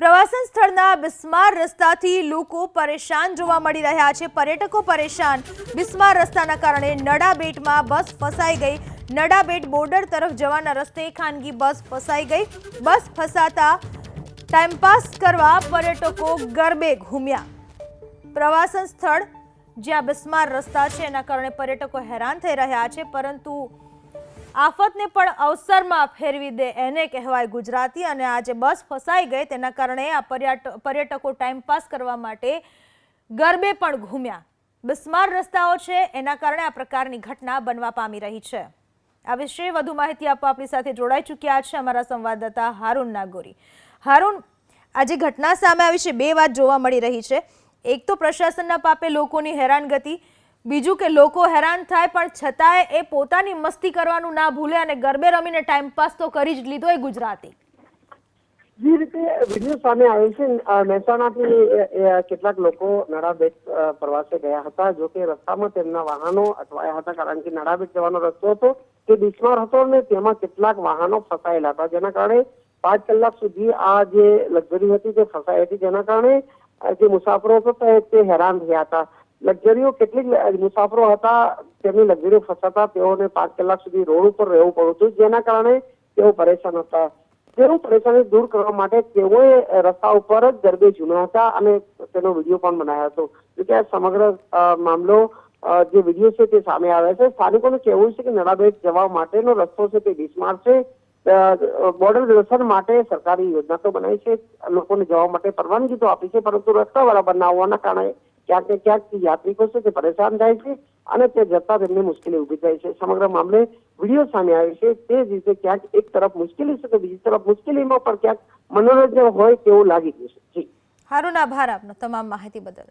પ્રવાસન સ્થળના બિસ્માર રસ્તાથી લોકો પરેશાન જોવા મળી રહ્યા છે. પર્યટકો પરેશાન. બિસ્માર રસ્તાના કારણે નડાબેટમાં બસ ફસાઈ ગઈ. નડાબેટ બોર્ડર તરફ જવાના રસ્તે ખાનગી બસ ફસાઈ ગઈ. બસ ફસાતા ટાઈમપાસ કરવા પર્યટકો ગરબે ઘૂમ્યા. પ્રવાસન સ્થળ જ્યાં બિસ્માર રસ્તા છે, એના કારણે પર્યટકો હેરાન થઈ રહ્યા છે, પરંતુ આફતને પણ અવસરમાં ફેરવી દે એને કહેવાય ગુજરાતી અને આજે બસ ફસાઈ ગઈ. તેના કારણે આ પર્યટ, પર્યટકો ટાઈમપાસ કરવા માટે ગરબે પણ ઘૂમ્યા. બિસ્માર રસ્તાઓ છે, એના કારણે આ પ્રકારની ઘટના બનવા પામી રહી છે. આ વિશે વધુ માહિતી આપવા આપણી સાથે જોડાઈ ચૂક્યા છે અમારા સંવાદદાતા હારૂન નાગોરી. હારૂન આજે ઘટના સામે આવી છે, બે વાત જોવા મળી રહી છે. એક તો પ્રશાસનના પાપે લોકોની હેરાનગતિ બીજું કે લોકો હેરાન થાય, પણ છતાંય એ પોતાની મસ્તી કરવાનું ના ભૂલે અને ગરબે રમીને ટાઈમ પાસ તો કરી જ લીધો એ ગુજરાતી. જે રીતે વીડિયો સામે આવ્યો છે મહેસાણાથી કેટલાક લોકો નડાબેટ પ્રવાસે ગયા હતા, જો કે રસ્તામાં તેમના વાહનો અટવાયા હતા, કારણ કે નડાબેટ જવાનો રસ્તો હતો, તે બિસ્માર હતો અને તેમાં કેટલાક વાહનો ફસાયેલા હતા, જેના કારણે પાંચ કલાક સુધી આ જે લક્ઝરી હતી તે ફસાઈ હતી, જેના કારણે જે મુસાફરો હતા તે હેરાન થયા હતા. લક્ઝરીઓ કેટલીક મુસાફરો હતા, તેમની લક્ઝરીઓ ફસાતા, તેઓને પાંચ કલાક સુધી રોડ ઉપર રહેવું પડ્યું હતું, જેના કારણે તેઓ પરેશાન હતા. તેઓ પરેશાની દૂર કરવા માટે તેઓએ રસ્તા ઉપર જ ગરબે ઝૂમ્યા હતા અને તેનો વીડિયો પણ બનાવ્યો હતો. જોકે આ સમગ્ર મામલો જે વીડિયો છે તે સામે આવે છે. સ્થાનિકોનું કહેવું છે કે નડાબેટ જવા માટેનો રસ્તો છે તે બિસ્માર છે. બોર્ડર દર્શન માટે સરકારી યોજના તો બનાવી છે. લોકોને જવા માટે પરવાનગી તો આપી છે, પરંતુ રસ્તાવાળા બનાવવાના કારણે ક્યાંક ને ક્યાંક યાત્રિકો છે તે પરેશાન થાય છે અને તે જતા તેમને મુશ્કેલી ઊભી થાય છે. સમગ્ર મામલે વીડિયો સામે આવ્યો છે તે જ રીતે ક્યાંક એક તરફ મુશ્કેલી છે તો બીજી તરફ મુશ્કેલીમાં પણ ક્યાંક મનોરંજન હોય તેવું લાગી ગયું છે. જી. હારૂન આભાર આપનો તમામ માહિતી બદલ.